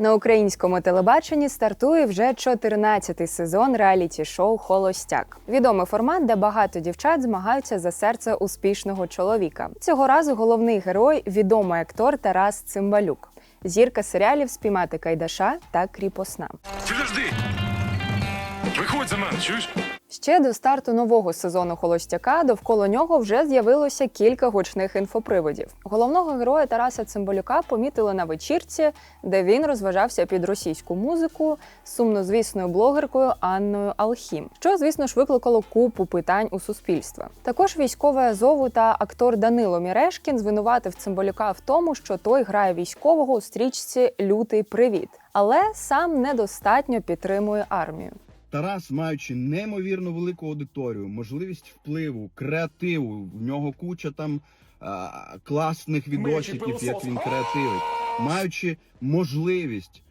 На українському телебаченні стартує вже 14-й сезон реаліті-шоу Холостяк. Відомий формат, де багато дівчат змагаються за серце успішного чоловіка. Цього разу головний герой відомий актор Тарас Цимбалюк, зірка серіалів Спіймати Кайдаша та Кріпосна. Підожди! Виходь за мене, чуєш? Ще до старту нового сезону Холостяка довкола нього вже з'явилося кілька гучних інфоприводів. Головного героя Тараса Цимбалюка помітили на вечірці, де він розважався під російську музику з сумнозвісною блогеркою Анною Алхім, що, звісно ж, викликало купу питань у суспільства. Також військовий Азову та актор Данило Мірешкін звинуватив Цимбалюка в тому, що той грає військового у стрічці Лютий привіт, але сам недостатньо підтримує армію. Тарас, маючи неймовірно велику аудиторію, можливість впливу, креативу, в нього куча там а, класних відосиків, як він креативить, маючи можливість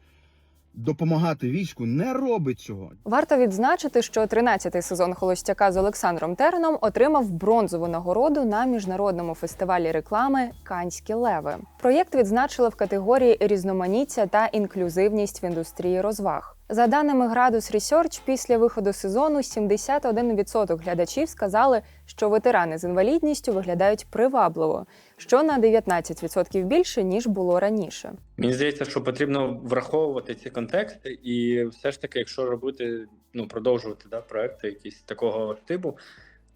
допомагати війську, не робить цього. Варто відзначити, що 13-й сезон Холостяка з Олександром Тереном отримав бронзову нагороду на міжнародному фестивалі реклами Канські леви. Проєкт відзначили в категорії різноманіття та інклюзивність в індустрії розваг. За даними Градус Research, після виходу сезону 71% глядачів сказали, що ветерани з інвалідністю виглядають привабливо, що на 19% більше ніж було раніше. Мені здається, що потрібно враховувати ці контексти, і все ж таки, якщо робити, ну продовжувати да, проекти якісь такого типу,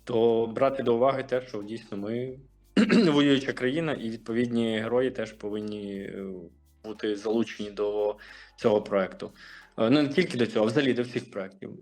то брати до уваги те, що дійсно ми воююча країна, і відповідні герої теж повинні е, бути залучені до цього проекту. Е, Ну не тільки до цього, а взагалі до всіх проєктів.